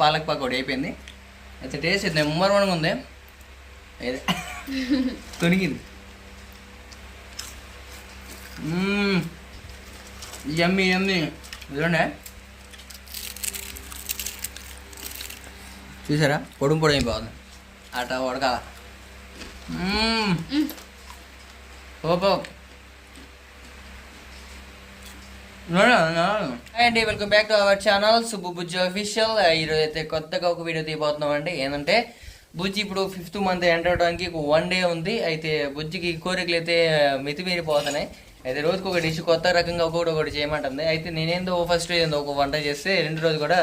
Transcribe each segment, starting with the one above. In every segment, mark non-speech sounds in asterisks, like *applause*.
పాలక్ పకోడీ అయిపోయింది. అయితే టేస్ట్ అయితే నెంబర్ వన్గా ఉంది. *laughs* తొనిగింది. ఎమ్మి ఎమ్మి చూడండి చూసారా? పొడుం పొడి అయిపోతుంది అట ఉడకాల. ఓపో అండి welcome back to our channel. Subbu Bujji official ఈరోజు అయితే కొత్తగా ఒక వీడియో తీయబోతున్నాం అండి ఏంటంటే బుజ్జి ఇప్పుడు ఫిఫ్త్ మంత్ ఎంటర్ అవడానికి వన్ డే ఉంది. అయితే బుజ్జికి కోరికలు అయితే మితిమీరిపోతున్నాయి. అయితే రోజుకి ఒక డిష్ కొత్త రకంగా ఒకటి ఒకటి చేయమంటుంది. అయితే నేనేందో ఫస్ట్ ఏందో ఒక వంట చేస్తే రెండు రోజు కూడా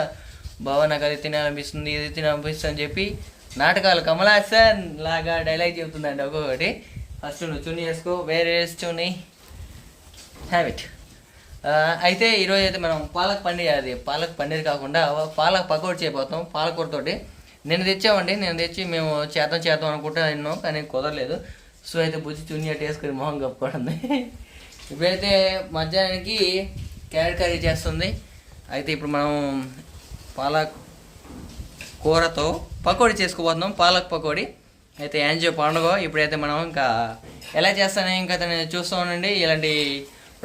బాబా నాకు అది తినాలనిపిస్తుంది ఇది తినాలనిపిస్తుంది అని చెప్పి నాటకాలు కమలాసన్ లాగా డైలాగ్ చెబుతుందండి ఒక్కొక్కటి. ఫస్ట్ నువ్వు చున్నీ వేసుకో వేరే చున్నీ. హ్యాబిట్ అయితే ఈరోజు అయితే మనం పాలక్ పన్నీర్ అది పాలక్ పన్నీర్ కాకుండా పాలక్ పకోడీ చేయబోతాం పాలకూరతోటి నేను తెచ్చామండి నేను తెచ్చి మేము చేద్దాం చేద్దాం అనుకుంటా విన్నాం కానీ కుదరలేదు. సో అయితే బుజ్జి చున్నీ అట్టు వేసుకొని మొహం కప్పుకోండి ఇప్పుడైతే మధ్యాహ్నానికి క్యారెట్ కర్రీ చేస్తుంది. అయితే ఇప్పుడు మనం పాలక్ కూరతో పకోడీ చేసుకోబోతున్నాం పాలక్ పకోడీ. అయితే యాంజో పండుగ ఇప్పుడైతే మనం ఇంకా ఎలా చేస్తానో ఇంకా నేను చూస్తూ ఉండండి. ఇలాంటి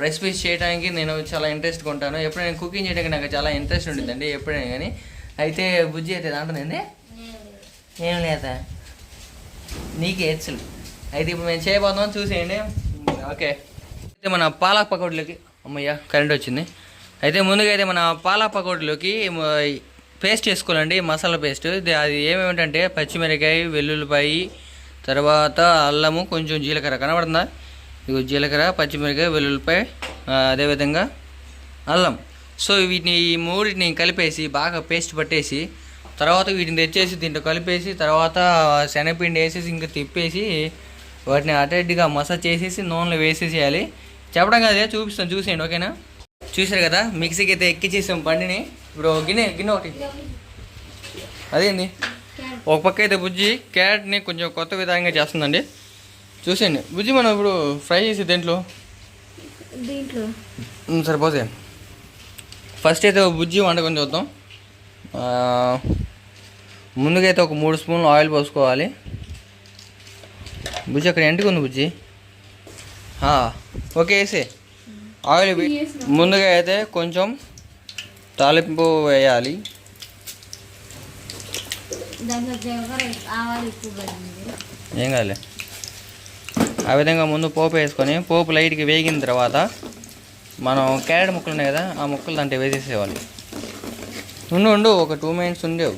రెసిపీస్ చేయడానికి నేను చాలా ఇంట్రెస్ట్గా ఉంటాను ఎప్పుడైనా కుకింగ్ చేయడానికి నాకు చాలా ఇంట్రెస్ట్ ఉంటుందండి ఎప్పుడైనా కానీ అయితే బుజ్జి అయితే దాంట్లోంది ఏం లేదా? నీకే హెచ్చులు అయితే ఇప్పుడు మేము చేయబోతున్నాం చూసేయండి. ఓకే. అయితే మన పాలక్ పకోడీలోకి అమ్మయ్య కరెంట్ వచ్చింది. అయితే ముందుగా అయితే మన పాలక్ పకోడీలోకి పేస్ట్ చేసుకోవాలండి మసాలా పేస్ట్ అది ఏమేమిటంటే పచ్చిమిరకాయ వెల్లుల్లిపాయి తర్వాత అల్లము కొంచెం జీలకర్ర. కనబడుతుందా? ఇగో జీలకర్ర పచ్చిమిరకాయ వెల్లుల్లిపాయ అదేవిధంగా అల్లం. సో వీటిని ఈ మూడిని కలిపేసి బాగా పేస్ట్ పట్టేసి తర్వాత వీటిని తెచ్చేసి దీంట్లో కలిపేసి తర్వాత శనగపిండి వేసేసి ఇంకా తిప్పేసి వాటిని అటెడ్గా మసాజ్ చేసేసి నూనెలో వేసేసేయాలి. చెప్పడం కాదే చూపిస్తాను చూసేయండి ఓకేనా? చూసారు కదా మిక్సీకి అయితే ఎక్కిచ్చేసాం బండిని. ఇప్పుడు గిన్నె గిన్నె ఒకటి. అదేంది? ఒక పక్క అయితే బుజ్జి క్యారెట్ని కొంచెం కొత్త విధంగా చేస్తుందండి. చూసేయండి. బుజ్జి మనం ఇప్పుడు ఫ్రై చేసి దేంట్లో? దీంట్లో. సరిపోతే ఫస్ట్ అయితే ఒక బుజ్జి వంటకొని చూద్దాం. ఆ, ముందుగా అయితే ఒక మూడు స్పూన్లు ఆయిల్ పోసుకోవాలి. బుజ్జి అక్కడ ఎంటికి ఉంది బుజ్జి. ఓకే వేసే. ఆయిల్ ముందుగా అయితే కొంచెం తాలింపు వేయాలి. ఏం కాదులే. ఆ విధంగా ముందు పోపు వేసుకొని పోపు లైట్గా వేగిన తర్వాత మనం క్యారెట్ ముక్కలు ఉన్నాయి కదా ఆ ముక్కలు దాంట్లో వేసేసేవాళ్ళు ఉండు ఉండు ఒక టూ మినిట్స్ ఉండేవు.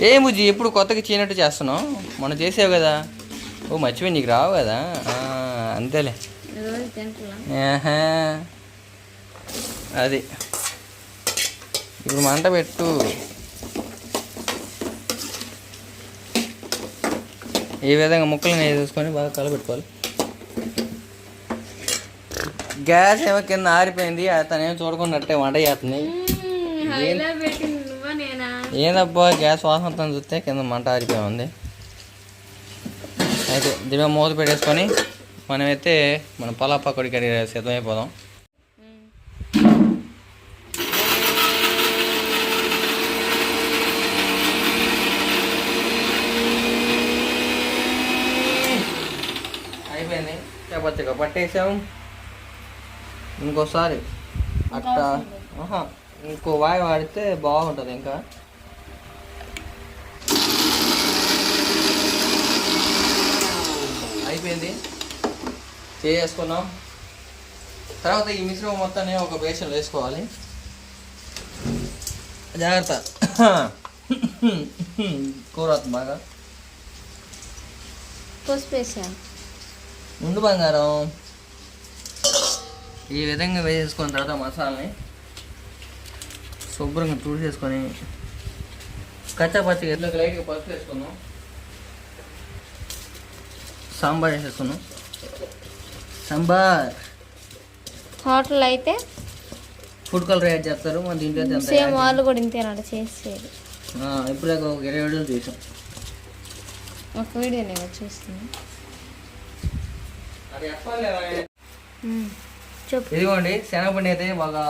ఏ బుజ్జి ఎప్పుడు కొత్తగా చేయనట్టు చేస్తున్నావు? మనం చేసావు కదా. ఓ మర్చిపోయి నీకు రావు కదా. అంతేలే. అది. ఇప్పుడు మంట పెట్టు. ఈ విధంగా ముక్కలను వేసేసుకొని బాగా కలబెట్టుకోవాలి. గ్యాస్ ఏమో కింద ఆరిపోయింది. అతనేమో చూడకున్నట్టే వంట చేస్తుంది. ఏందబ్బా గ్యాస్ వాసన చూస్తే కింద మంట ఆరిపోయి ఉంది. అయితే దీని మూత పెట్టేసుకొని మనమైతే మన పలా పకోడి కర్రీ సిద్ధమైపోదాం. అయిపోయింది పట్టేసాము ఇంకోసారి అట్ట ఇంకో వాయి వాడితే బాగుంటుంది ఇంకా. అయిపోయింది. చేసుకున్నాం తర్వాత ఈ మిశ్రమం మొత్తాన్ని ఒక బేషన్లో వేసుకోవాలి. జాగ్రత్త. కూర బాగా. పసుపు వేసాను ముందు బంగారం. ఈ విధంగా వేసేసుకున్న తర్వాత మసాలాని శుభ్రంగా చూసేసుకొని కచ్చా పచ్చిగా ఎట్లా లైట్గా పసుపు వేసుకుందాం. సాంబార్ వేసేసుకున్నాం సాంబార్. హోటల్ అయితే ఫుడ్ కలర్ యాడ్ చేస్తారు మన దీంట్లో సేమ్ వాళ్ళు కూడా ఇంతేనట చేసేది ఇప్పుడే ఒక ఇరవై వీడియోలు చూసాం. ఒక వీడియో నేను చూస్తున్నాను ఇదిగోండి శనగపిండి అయితే బాగా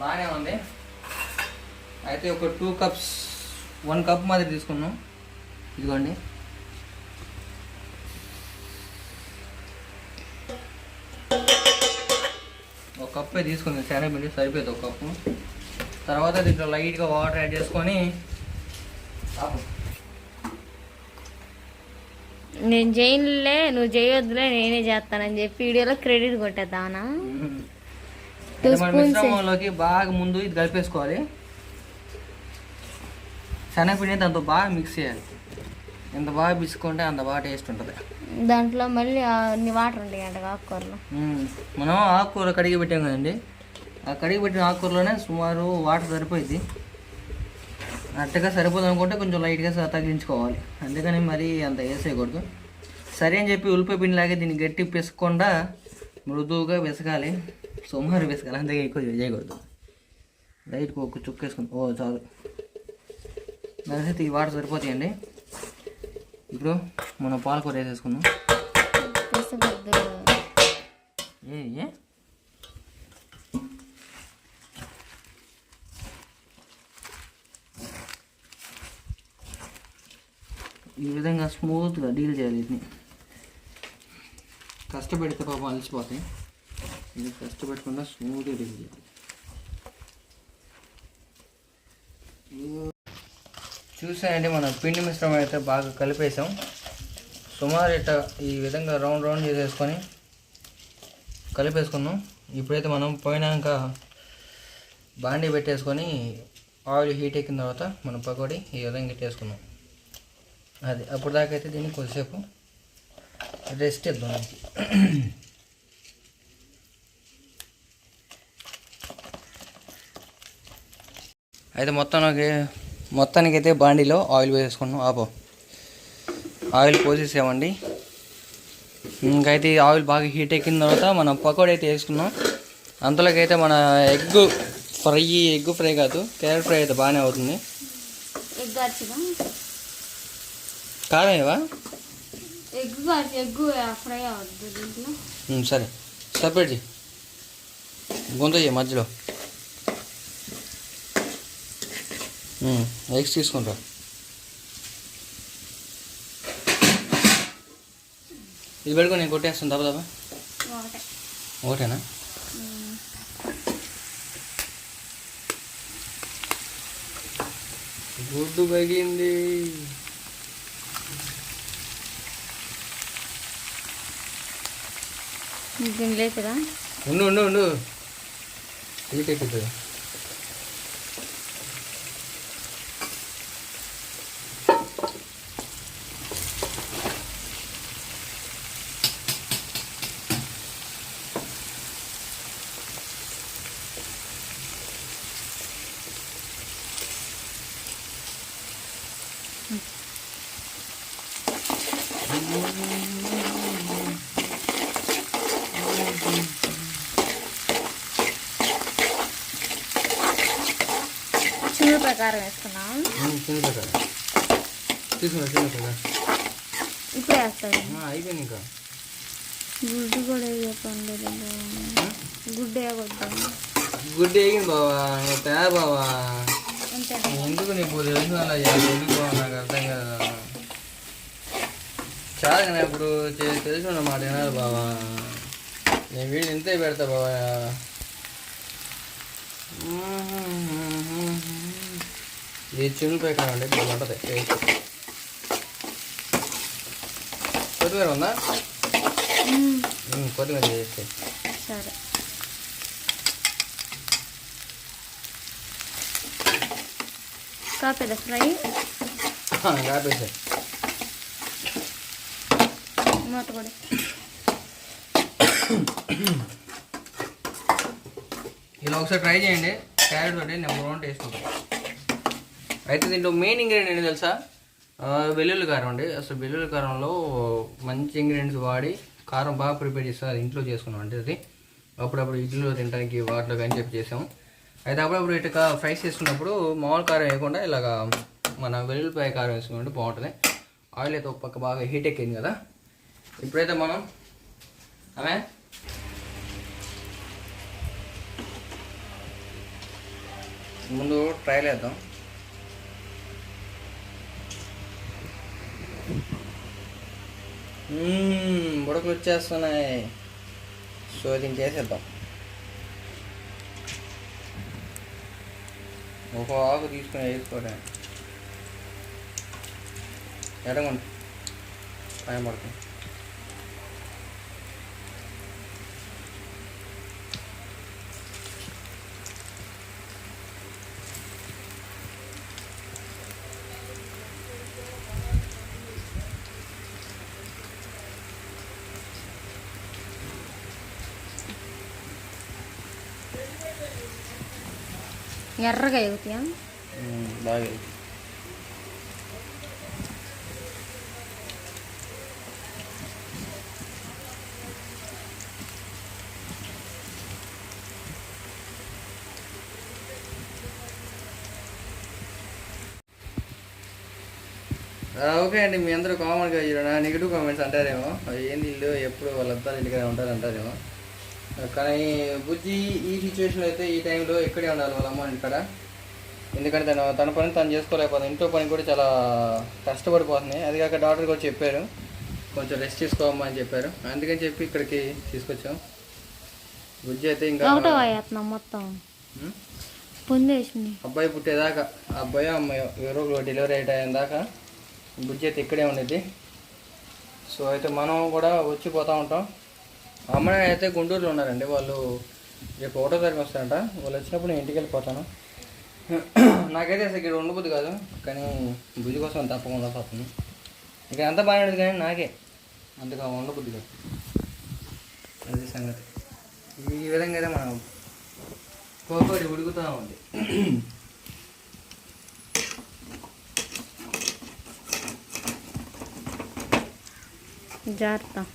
బాగానే ఉంది. అయితే ఒక టూ కప్స్ వన్ కప్ మాదిరి తీసుకున్నాం. ఇదిగోండి. ఒక కప్పే తీసుకుంది శనగపిండి సరిపోతుంది ఒక కప్పు తర్వాత దీంట్లో లైట్గా వాటర్ యాడ్ చేసుకొని నేను చేయనులే నువ్వు చేయొద్దులే నేనే చేస్తానని చెప్పి వీడియోలో క్రెడిట్ కొట్టేద్దామనా? ఏ. మిశ్రమంలోకి బాగా ముందు ఇది కలిపేసుకోవాలి. శనగపిండి దాంతో బాగా మిక్స్ చేయాలి. ఎంత బాగా పిసుకుంటే అంత బాగా టేస్ట్ ఉంటుంది. దాంట్లో మళ్ళీ అన్ని వాటర్ ఉంటాయి అంట ఆకుకూరలు. మనం ఆకుకూర కడిగి పెట్టాం కదండి. ఆ కడిగి పెట్టిన ఆకుకూరలోనే సుమారు వాటర్ సరిపోయింది అట్టగా సరిపోదు అనుకుంటే కొంచెం లైట్గా తగిలించుకోవాలి. అందుకని మరీ అంత వేసేయకూడదు. సరే అని చెప్పి ఉల్లిపాయ పిండిలాగే దీన్ని గట్టి పిసకుండా మృదువుగా విసకాలి సుమారు విసకాలి అంతగా ఎక్కువ చేయకూడదు లైట్గా ఒక చుక్క వేసుకుని ఓ చాలు. దానికైతే ఈ వాటర్ సరిపోతాయండి. ఇప్పుడు మనం పాలకూర వేసేసుకుందాం. ఏ? ఈ విధంగా స్మూత్గా డీల్ చేయాలి వీటిని కష్టపెడితే పాపం అలసిపోతాయి. ఇది కష్టపెట్టకుండా స్మూత్గా డీల్ చేయాలి. చూసానండి మనం పిండి మిశ్రమం అయితే బాగా కలిపేసాం సుమారు ఇట్ట ఈ విధంగా రౌండ్ రౌండ్ చేసేసుకొని కలిపేసుకున్నాం. ఇప్పుడైతే మనం పోయినాక బాండీ పెట్టేసుకొని ఆయిల్ హీట్ ఎక్కిన తర్వాత మనం పకోడీ ఈ విధంగా పెట్టేసుకున్నాం అది అప్పుడు దాకా అయితే దీన్ని కొద్దిసేపు రెస్ట్ ఇద్దాం దానికి అయితే మొత్తానికి మొత్తానికి అయితే బాండీలో ఆయిల్ పోసేసుకున్నాం. ఆపో. ఆయిల్ పోసేసామండి ఇంకైతే ఆయిల్ బాగా హీట్ ఎక్కిన తర్వాత మనం పకోడీ అయితే వేసుకున్నాం. అంతలోకైతే అయితే మన ఎగ్ ఫ్రై ఎగ్ ఫ్రై కాదు క్యారెట్ ఫ్రై అయితే బాగానే అవుతుంది. ఎగ్ అరచుదా కారం ఏవా ఎగ్ ఎగ్ ఫ్రై అవద్దు దీంట్లో. ఉమ్, సరే. సపరేట్ చేయి. గొంత చేయి మధ్యలో. ఎగ్స్ తీసుకుంటా. ఇది పెట్టుకొని నేను కొట్టేస్తాను దెబ్బ దెబ్బ ఒకటే. ఒకటేనా? గుడ్డు పగిలింది దీని లేదురా ఉండు ఉండు ఉండు. హీట్ ఎక్కుతుంది చిన్న ప్రకారం వేసుకున్నాం ఇప్పుడు వేస్తాను. అయిపోయింది ఇంకా. గుడ్డు కూడా వేయకండి గుడ్డు వేయకూడదు. గుడ్డు వేగింది బావా బావా. ఎందుకు నీకు తెలిసిన అలా చేయాలి? ఎందుకు నాకు అర్థం కదా చాలా ఇప్పుడు తెలిసిన మాట వినాలి బావా. నేను వీళ్ళు ఇంతే పెడతా బావా. ఇది కానండి ఇప్పుడు ఉంటుంది టేస్ట్ కొత్తిమీర ఉందా? కొత్తిమీర చేస్తే. సరే. కాపేదా ఫ్రై కాపేసా మూత కూడా. ఇలా ఒకసారి ట్రై చేయండి. క్యారెట్ తోటి నెంబర్ వన్ టేస్ట్ ఉంటుంది. అయితే దీంట్లో మెయిన్ ఇంగ్రీడియంట్ ఏంటి తెలుసా? వెల్లుల్లి కారం అండి. అసలు వెల్లుల్లి కారంలో మంచి ఇంగ్రీడియంట్స్ వాడి కారం బాగా ప్రిపేర్ చేస్తారు అది ఇంట్లో చేసుకున్నాం అంటే అది. అప్పుడప్పుడు ఇడ్లీలో తినడానికి వాటిలో కానీ చెప్పి చేసాము. అయితే అప్పుడప్పుడు ఇటుక ఫ్రైస్ చేసుకున్నప్పుడు మామూలు కారం వేయకుండా ఇలాగా మన వెల్లుల్లిపాయ కారం వేసుకుంటే బాగుంటుంది. ఆయిల్ అయితే ఒక పక్క బాగా హీట్ ఎక్కింది కదా. ఇప్పుడైతే మనం ఆమె ముందు ట్రైల్ వేద్దాం బుడకలు వచ్చేస్తున్నాయి సో దీన్ని చేసేద్దాం. ఒక ఆకు తీసుకుని వేసుకోవడం ఎడగండి టైం పడుతుంది. ఎర్రగా ఎగుతాయా బాగా ఓకే అండి మీ అందరూ కామన్గా నెగిటివ్ కామెంట్స్ అంటారేమో. అవి ఏంది ఇల్లు? ఎప్పుడు వాళ్ళంతా ఇంటికనే ఉంటారు అంటారేమో కానీ బుజ్జి ఈ సిచ్యువేషన్లో అయితే ఈ టైంలో ఇక్కడే ఉండాలి వాళ్ళ అమ్మ ఇక్కడ ఎందుకంటే తను తన పని తను చేసుకోలేకపోతుంది. ఇంట్లో పని కూడా చాలా కష్టపడిపోతుంది. అది కాక డాక్టర్ కూడా చెప్పారు. కొంచెం రెస్ట్ తీసుకోవమ్మా అని చెప్పారు. అందుకని చెప్పి ఇక్కడికి తీసుకొచ్చాం. బుజ్జి అయితే ఇంకా మొత్తం. అబ్బాయి పుట్టేదాకా అబ్బాయి అమ్మాయి ఎవరో డెలివరీ అయిన దాకా బుజ్జి అయితే ఇక్కడే ఉండేది సో అయితే మనం కూడా వచ్చి పోతూ ఉంటాం. అమ్మాయి అయితే గుంటూరులో ఉన్నారండి. వాళ్ళు రేపు ఒకటో తారీఖు వస్తారంట. వాళ్ళు వచ్చినప్పుడు నేను ఇంటికి వెళ్ళిపోతాను. నాకైతే అసలు ఇక్కడ ఉండబుద్ది కాదు. కానీ బుజ్జి కోసం తప్పకుండా వస్తుంది ఇక్కడ అంతా బాగానే ఉండదు కానీ నాకే. అంతగా ఉండబుద్ది కాదు. అది సంగతి. ఈ విధంగా అయితే మనం కోకోడి ఉడుకుతూ ఉంది. జాగ్రత్త.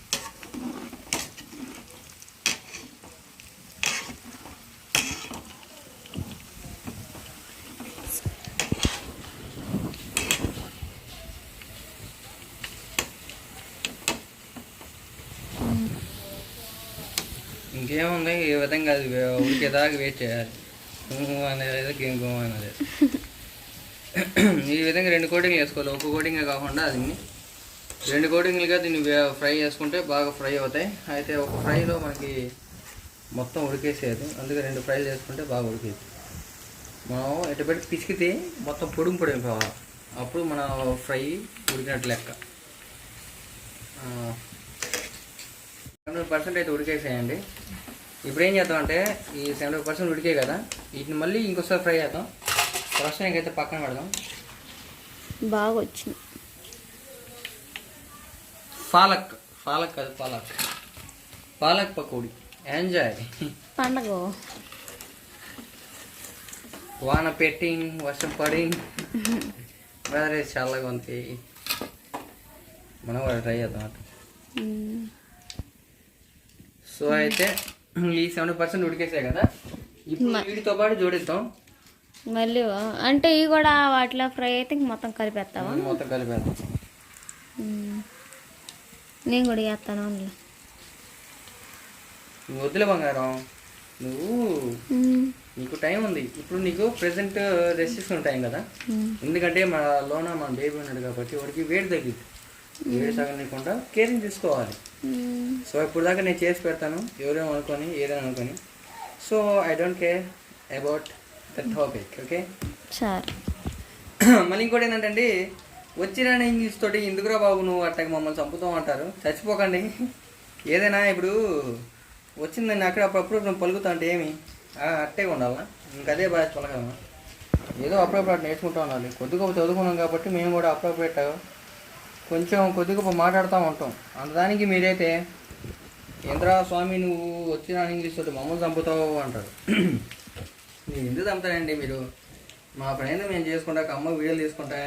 ఇంకేముంది? ఈ విధంగా అది వే- ఉడికేదాకా వెయిట్ చేయాలి. ఊ అనేది ఇంకో అనేది. ఈ విధంగా రెండు కోటింగ్లు వేసుకోవాలి. ఒక కోటింగే కాకుండా దీన్ని రెండు కోటింగ్లుగా దీన్ని ఫ్రై చేసుకుంటే బాగా ఫ్రై అవుతాయి. అయితే ఒక ఫ్రైలో మనకి మొత్తం ఉడికేసేది. అందుకే రెండు ఫ్రైలు చేసుకుంటే బాగా ఉడికేది. మనం ఎటు పెట్టి పిసికితే మొత్తం పొడుము పొడిమి కావాలి. అప్పుడు మన ఫ్రై ఉడికినట్టు లెక్క. హండ్రెడ్ పర్సెంట్ అయితే ఉడికేసేయండి. ఇప్పుడు ఏం చేద్దాం అంటే ఈ సెవెంటీ పర్సెంట్ ఉడికే కదా వీటిని మళ్ళీ ఇంకోసారి ఫ్రై చేద్దాం. ప్రస్తుతానికి అయితే పక్కన పెడదాం. బాగా వచ్చింది పాలక్ పాలక్ కాదు పాలక్. పాలక్ పకోడి. ఎంజాయ్ పండగ? వాన పెట్టి వర్షం పడి వెదర్ చల్లగా ఉంది మనం ట్రై చేద్దాం. సో అయితే ఈ సెవెంటీ పర్సెంట్ ఉడికేసాయి కదా? ఇప్పుడు వీటితో పాటు జోడిద్దాం. మళ్ళీ అంటే ఇవి కూడా వాటిలో ఫ్రై అయితే ఇంక మొత్తం కలిపేస్తావా? మొత్తం కలిపేద్దాం. నేను కూడా చేస్తాను అందులో నువ్వు వద్దులే బంగారం. నువ్వు. నీకు టైం ఉంది. ఇప్పుడు నీకు ప్రెసెంట్ రెస్ట్ తీసుకునే టైం కదా. ఎందుకంటే మన లోన మన బేబీ ఉన్నాడు కాబట్టి వాడికి వేడి తగ్గిద్ది. వేడి తగ్గకుండా కేరింగ్ తీసుకోవాలి. సో ఇప్పుడు దాకా నేను చేసి పెడతాను. ఎవరేమో అనుకొని ఏదైనా అనుకొని. So I don't care about the topic okay సరే. *clears throat* మళ్ళీ ఇంకోటి ఏంటంటే వచ్చిన ఇంగ్లీష్ తోటి ఎందుకురా బాబు నువ్వు అట్టకి మమ్మల్ని చంపుతావు అంటారు. చచ్చిపోకండి. ఏదైనా ఇప్పుడు వచ్చిందని అక్కడ అప్పుడప్పుడు నువ్వు పలుకుతా అంటే ఏమి? అట్టే ఉండాలా? ఇంకదే బాగా పలకమా ఏదో అప్పుడప్పుడు అట్లా నేర్చుకుంటా ఉండాలి. కొద్దిగా చదువుకున్నాం కాబట్టి మేము కూడా అప్పుడప్పుడు కొంచెం కొద్దిగా మాట్లాడుతూ ఉంటాం. అంతదానికి మీరైతే ఏంద్రా స్వామి నువ్వు వచ్చిన ఇంగ్లీష్ తోటి మమ్మల్ని చంపుతావు అంటారు. *clears throat* మీరు ఎందుకు చంపుతారండి మీరు? మా ప్రయత్నం మేము చేసుకుంటా అమ్మ వీడియోలు తీసుకుంటా.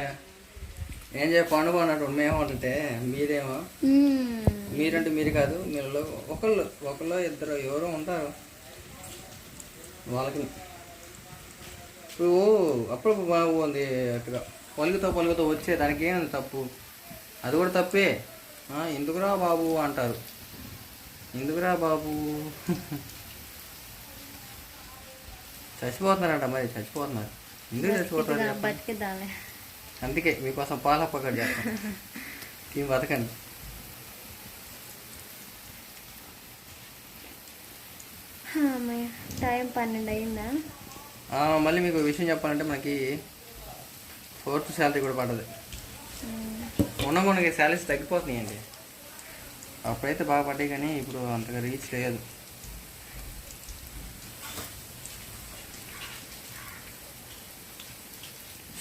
ఏం చేయ పండుగ అన్నట్టు మేము అంటుంటే మీరేమో. మీరంటే మీరు కాదు మీరు ఒకళ్ళు ఒకళ్ళు ఇద్దరు ఎవరో ఉంటారు. వాళ్ళకి ఇప్పుడు అప్పుడు బాగుంది అట్టుగా పలుకుతో పలుకుతో వచ్చే దానికి ఏం తప్పు. అది కూడా తప్పే. ఎందుకురా బాబు అంటారు. ఎందుకురా బాబు? చచ్చిపోతున్నారంట మరి చచ్చిపోతున్నారు. ఎందుకు? బతికిద్దాంలే అందుకే మీకోసం పాలప్పగడు చేస్తాం. ఈ బతకండి. టైం పన్నెండు అయిందా? మళ్ళీ మీకు విషయం చెప్పాలంటే మనకి ఫోర్త్ శాలరీ కూడా పడదు ఉన్న కొనకి శాలరీస్ తగ్గిపోతున్నాయండి. అప్పుడైతే బాగా పడ్డాయి కానీ ఇప్పుడు అంతగా రీచ్ లేదు.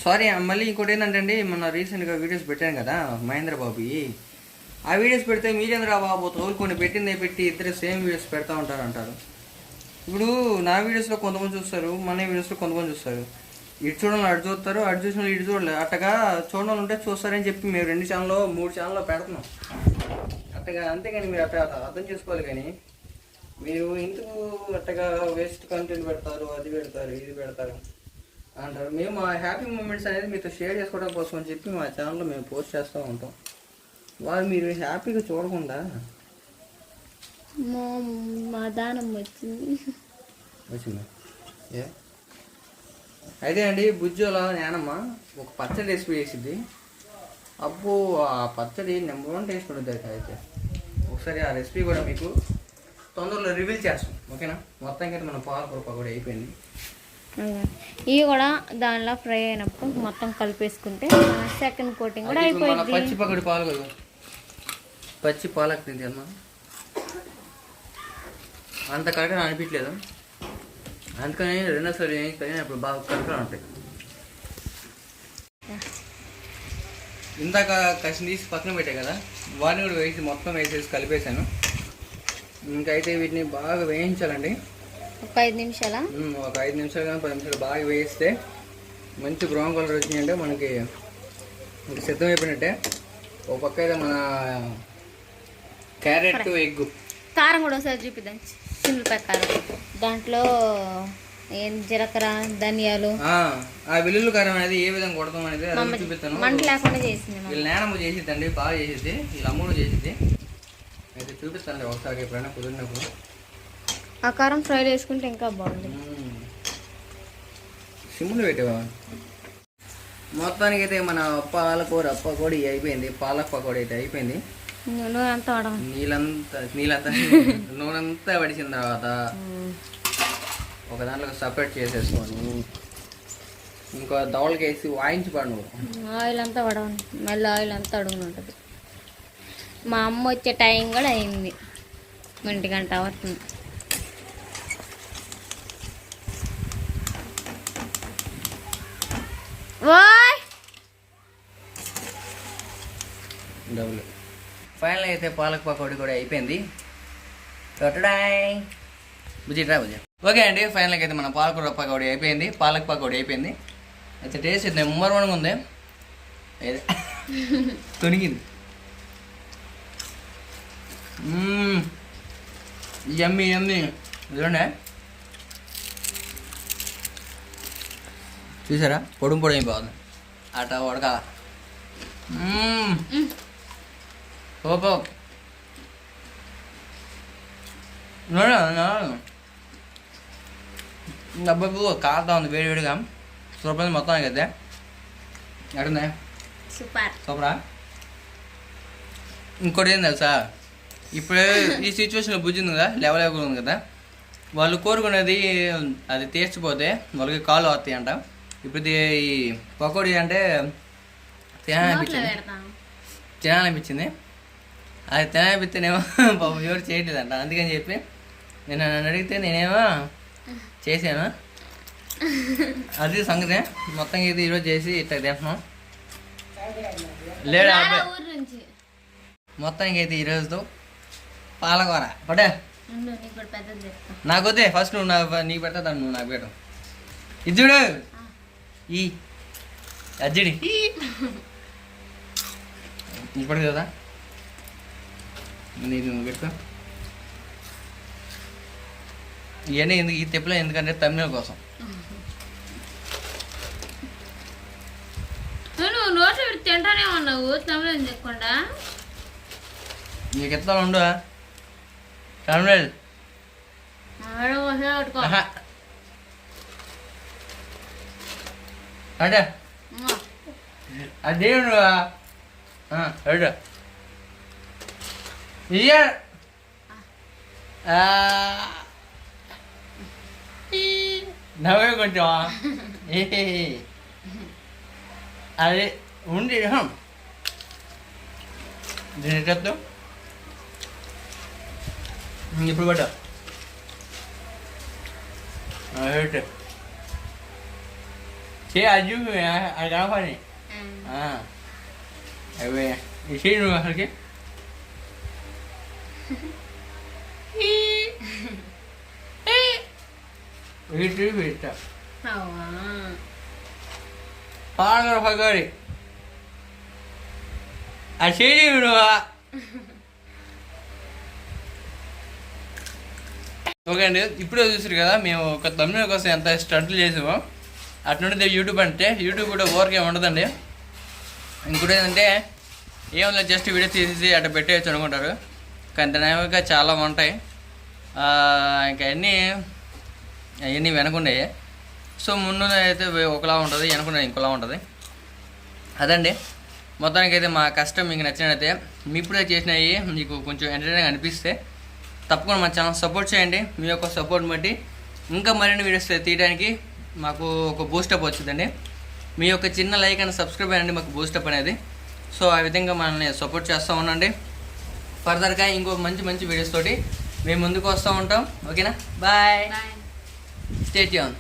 సారీ మళ్ళీ ఇంకోటి ఏంటంటే అండి మొన్న రీసెంట్గా వీడియోస్ పెట్టాను కదా మహేంద్ర బాబు ఆ వీడియోస్ పెడితే మీరేంద్ర బాబు తోలుకొని పెట్టిందే పెట్టి ఇద్దరు సేమ్ వీడియోస్ పెడతా ఉంటారు అంటారు ఇప్పుడు నా వీడియోస్లో కొంతమంది చూస్తారు మన వీడియోస్లో కొంతమంది చూస్తారు. ఇటు చూడాలి అటు చూస్తారు అటు చూసిన ఇటు చూడలేదు అట్టగా చూడాలి ఉంటే చూస్తారని చెప్పి మేము రెండు ఛానల్లో మూడు ఛానల్లో పెడుతున్నాం. అట్టగా అంతేగాని మీరు అట్ట అర్థం చేసుకోవాలి కానీ మీరు ఎందుకు అట్టగా వేస్ట్ కంటెంట్ పెడతారు అది పెడతారు ఇది పెడతారు అంటారు. మేము మా హ్యాపీ మూమెంట్స్ అనేది మీతో షేర్ చేసుకోవడం కోసం అని చెప్పి మా ఛానల్లో మేము పోస్ట్ చేస్తూ ఉంటాం. వాళ్ళు మీరు హ్యాపీగా చూడకుండా మా దానం వచ్చింది. వచ్చిందా? ఏ? అయితే అండి బుజ్జోల నానమ్మ ఒక పచ్చడి రెసిపీ చేసిద్ది అబ్బో ఆ పచ్చడి నెంబర్ వన్ టేస్ట్ ఉంటుంది అయితే. ఒకసారి ఆ రెసిపీ కూడా మీకు తొందరలో రివీల్ చేస్తాం ఓకేనా? మొత్తానికి అయితే మన పాలకూర పకోడీ అయిపోయింది. ఇవి కూడా దానిలో ఫ్రై అయినప్పుడు మొత్తం కలిపేసుకుంటే సెకండ్ కోటింగ్ కూడా అయిపోయింది పచ్చి పకోడీ పాలకూర పచ్చి పాలక అమ్మా. అంత కరెక్ట్గా అనిపించలేదు? అందుకని రెండోసారి అప్పుడు బాగా కరెక్ట్గా ఉంటాయి. ఇందాక కసి తీసి పక్కన పెట్టాయి కదా వాటిని కూడా వేసి మొత్తం వేసేసి కలిపేశాను. ఇంకైతే వీటిని బాగా వేయించాలండి. ఒక ఐదు నిమిషాల? ఒక ఐదు నిమిషాలు కానీ పది నిమిషాలు బాగా వేయిస్తే మంచి బ్రౌన్ కలర్ వచ్చినాయంటే మనకి ఇంక సిద్ధం అయిపోయినట్టే ఒక పక్క అయితే మన క్యారెట్ ఎగ్ కారం కూడా ఒకసారి చూపిద్దాం. సింపుల్ కారం దాంట్లో ఏం జీలకర్ర ధనియాలు? ఆ వెల్లుల్లి కారం అనేది ఏ విధంగా కొడతాం అనేది చూపిస్తాను. మంట లేకుండా చేసింది వీళ్ళ నానమ్మ చేసిద్దండి బాగా చేసిద్ది వీళ్ళ అమ్మ కూడా చేసిద్ది. అయితే చూపిస్తాను ఒకసారి ఎప్పుడైనా కుదిరినప్పుడు. ఆ కారం ఫ్రై చేసుకుంటే ఇంకా బాగుంది. సిమ్లు పెట్టేవా? మొత్తానికి అయితే మన పాలకూర పకోడీ అయిపోయింది పాలక్ పకోడీ అయితే అయిపోయింది. నూనె అంతా వాడడం నీళ్ళంతా నీళ్ళంతా నూనెంతా పడిచిన తర్వాత ఒక దాంట్లో సపరేట్ చేసేసుకొని ఇంకో దవలకి వేసి వాయించి పడు నువ్వు ఆయిల్ అంతా వడవండి మళ్ళీ ఆయిల్ అంతా అడుగుని ఉంటుంది. మా అమ్మ వచ్చే టైం కూడా అయింది. ఒంటి గంట అవుతుంది ఓయ్! డబుల్ ఫైనల్ అయితే పాలక్ పకోడీ కూడా అయిపోయింది. కొట్టడాయ్ బుజ్జి రా బుజ్జి. ఓకే అండి ఫైనల్గా అయితే మన పాలకూర పకోడీ అయిపోయింది. పాలక్ పకోడీ అయిపోయింది. అయితే టేస్ట్ అయితే నెంబర్ వన్గా ఉంది? *laughs* తొనిగింది. ఎమ్మి ఎమ్మి చూడండి చూసారా? పొడుం పొడి అయిపోతుంది. అట ఉడకాల సూపర్ డబ్బకు కారుతా ఉంది వేడి వేడిగా సూపర్ ఉంది మొత్తం కదా ఎక్కడుందా సూపర్ సూపరా ఇంకోటి ఏం తెలుసా ఇప్పుడే ఈ సిచ్యువేషన్లో బుజ్జి ఉంది? కదా లెవెల్ లెవెల్ ఉంది కదా? వాళ్ళు కోరుకునేది అది తీర్చిపోతే వాళ్ళకి కాలు వస్తాయి అంట. ఇప్పుడు ఈ పకోడీ అంటే తినాలనిపించింది. తినాలనిపించింది. అది తినాలనిపిస్తేనేమో పాపం ఎవరు చేయట్లేదంట. అందుకని చెప్పి నేను నన్ను అడిగితే నేనేమో చేశాను. అది సంగతి. మొత్తం ఇది ఈరోజు చేసి ఇట్లా తింటున్నాం లేడు? మొత్తానికి అయితే ఈరోజుతో పాలకూర. పడే. ఉండు, నీకు కూడా పెద్దది చెప్తా నాకు వద్దే. ఫస్ట్ నువ్వు నాకు నీకు పెడతా నువ్వు నాకు పెట్టు. ఇది చూడు. ఈ. అజ్జిడి *laughs* ఇప్పుడు కదా? నువ్వు పెట్టుకో. ఇవన్నీ ఎందుకు ఈ తెప్పులో ఎందుకంటే తమిళ కోసం. నువ్వు నోట్లో తింటానే ఉన్నావు తమిళం చెప్పకుండా? నీకు ఎత్తా ఉండు? తమిళ. అంటే? అదే ఇయ్య నవ్వే కొంచెం అదే ఉండి. దీని చెప్తాం ఇప్పుడు పట్ట చే అజ్జు అది కనపడి అవి ఇచ్చి నువ్వు అసలుకి ఇటు పెట్టా. పాడగల పగడి. ఆ చేయి నువ్వా ఓకే అండి ఇప్పుడే చూసారు కదా మేము ఒక తమిళ కోసం ఎంత స్టంట్లు చేసామో అట్నుండి యూట్యూబ్ అంటే యూట్యూబ్ కూడా ఊరికే ఉండదండి. ఇంకోటి ఏంటంటే ఏమన్నా జస్ట్ వీడియో తీసేసి అట్లా పెట్టేయచ్చు అనుకుంటారు. కంటిన్యూగా చాలా ఉంటాయి. ఇంకా అన్నీ అవన్నీ వెనకున్నాయి సో ముందు అయితే ఒకలా ఉంటుంది వెనకుండా ఇంకోలా ఉంటుంది. అదండి. మొత్తానికి అయితే మా కష్టం మీకు నచ్చినట్లయితే మీ ఇప్పుడే చేసినవి మీకు కొంచెం ఎంటర్టైనింగ్ అనిపిస్తే తప్పకుండా మా ఛానల్ సపోర్ట్ చేయండి. మీ యొక్క సపోర్ట్ బట్టి ఇంకా మరిన్ని వీడియోస్ తీయడానికి మాకు ఒక బూస్టప్ వచ్చిందండి. మీ యొక్క చిన్న లైక్ అండ్ సబ్స్క్రైబ్ అనేది మాకు బూస్టప్ అనేది. సో ఆ విధంగా మనల్ని సపోర్ట్ చేస్తూ ఉండండి. ఫర్దర్గా ఇంకో మంచి మంచి వీడియోస్ తోటి మేము ముందుకు వస్తూ ఉంటాం. ఓకేనా? బాయ్. Stay tune